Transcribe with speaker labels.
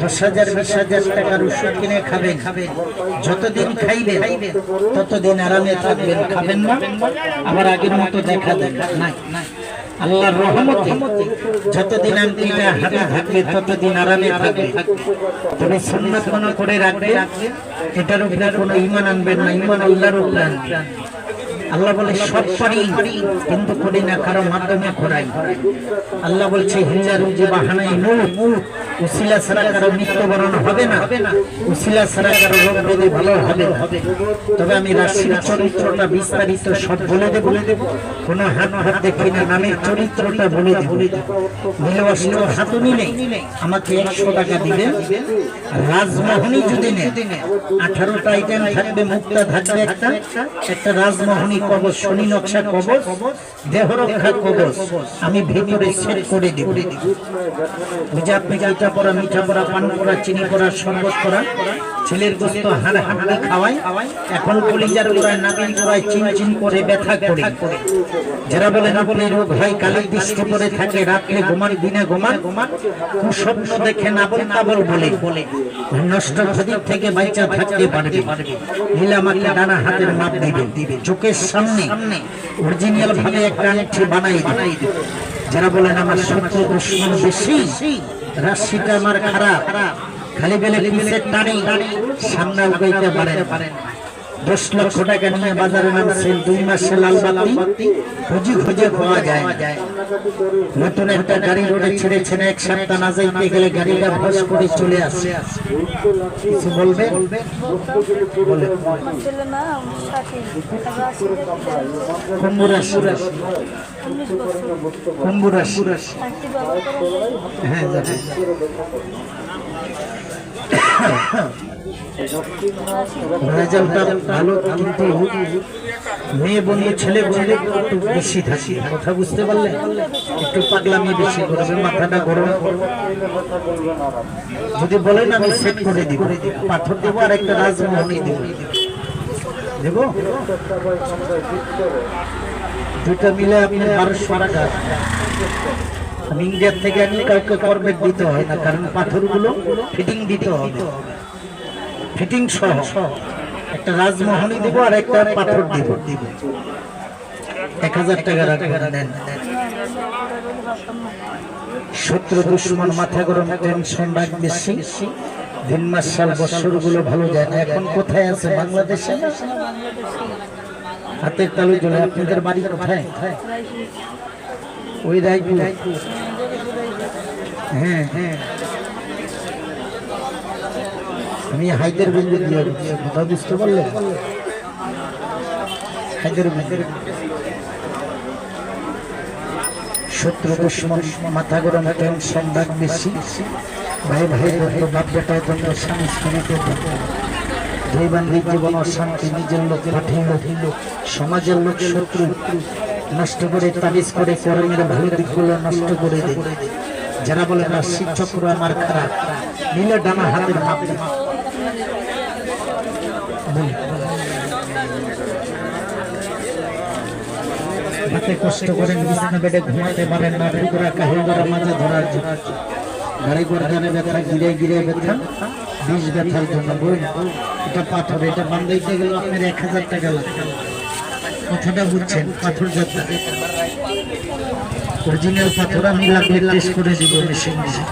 Speaker 1: দশ হাজার হাজার কিনে যতদিন আরামে খাবেন না? আবার আগের মতো আল্লাহর রহমতে যতদিন হাতে থাকবে, ততদিন আরামে থাকবে। তবে সুন্নাত মনে করে রাখবে এটার উপরে কোনো ইমান আনবেন না। ইমান আল্লাহর উপরে আল্লাহ বলে, সব পারি, কিন্তু করি না, কারও মাধ্যমে ঘোরাই আল্লাহ বলছে হিজা রুজি বাহানাই নূর উসিলা ছাড়া কারও মৃত্যুবরণ হবে না। উসিলা ছাড়া কারও রোগ ব্যাধি ভালো হবে। তবে আমি রাশির চরিত্রটা বিস্তারিত সব বলে দেব। কোনো হাত হাত দেখি না নামের চরিত্রটা বলে দেব। হাতে নিলে আমাকে একশো টাকা দিবেন। রাজমোহনী যদি আঠারোটা আইটেম থাকবে, মুক্তা থাকবে একটা। একটা রাজমোহনী কবচ শনি নকশা কবচ দেহরক্ষা কবচ আমি ভেতরে সেট করে দিব। যে আপনি পড়া মিঠা পড়া পান করা চিনি করা শরবত করা। ছেলের গোস্ত হাড় হাড়ে খাওয়াই এখন কলিজার গোড়ায় নাবিন গোড়ায় চিন চিন করে ব্যথা করে। যারা বলে না বলে রোগ হয় কালি দৃষ্টি পরে থাকে, রাত্রে ঘুমান দিনে ঘুমান ঘুমান স্বপ্ন দেখে না বল তাবল বলে। নষ্ট ক্ষতির থেকে বাইচা থাকতে পারবে। নীলামাকে ডানা হাতের মাপ দিবে। দিবে চোখের সামনে অরিজিনাল ভাবে একটা আংটি বানাই বানাই দিবে। যারা বলেন আমার সত্য দুশ্মন বেশি, রাশিটা আমার খারাপ। খালি বেলে পিসের টানি, সামনে উগাইতে পারেন দশ লক্ষ টাকা নিয়ে বাজারে নামছেন দুই মাসে লাল বাতি, খুঁজি খুঁজে পাওয়া যায় নতুন একটা গাড়ি রোডে ছেড়ে ছেড়ে এক সপ্তাহ না যাইতে গেলে গাড়িটা ভস করে চলে আসে। কিছু বলবে? হ্যাঁ রেজাল্টটা ভালো কিন্তু মেয়ে বন্ধু ছেলে বন্ধু একটু বেশি থাকি কথা বুঝতে পারলে একটু পাগলামি বেশি করবে মাথাটা গরম যদি বলেন আমি সেট করে দিব। পাথর দেবো আর একটা রাজমোহনী দেব দেব দুটা মিলে আপনি বারোশো টাকা ইন্ডিয়ার থেকে আনি কাউকে করবেট দিতে হয় না, কারণ পাথরগুলো ফিটিং দিতে হবে। ফিটিং সহ একটা রাজমোহনী দিব আর একটা পাথর দিব। দিব এক হাজার টাকা নেন। শত্রু দুশ্মন মাথা গরম টেনশন রাখ বেশি। দিন মাস সাল বছরগুলো ভালো যায় না। এখন কোথায় আছে? বাংলাদেশে হাতের তালু জলে আপনাদের বাড়ি কোথায়? হ্যাঁ হ্যাঁ। আমি হাইদের বিন্দু দিয়ে। কথা বুঝতে পারলে? বিন্দু। শত্রু দুশ্মন, মাথা গরম, টেনশন রাগ বেশি। ভাই ভাই দ্বন্দ্ব বাপ বেটায় দ্বন্দ্ব স্বামী দ্বন্দ্ব দুই বান্ধব জীবন অশান্তি, নিজের লোক পাঠিয়ে সমাজের লোক শত্রু। নষ্ট করে, তাবিজ করে, কর্মের ভালো দিকগুলো নষ্ট করে দেয় যারা বলে না শিক্ষকরা আমার খারাপ, নিলে ডানা হাতের মাপ কষ্ট ধরার জন্য। গিরে গিরে জন্য। এটা পাথর, এটা বান্ধাইতে গেলে আপনার এক হাজার টাকা লাগবে। কথাটা বুঝছেন পাথর যাত্রা অরিজিনাল পাথর আমি লাগলে টেস্ট করে দিব মেশিন দিয়ে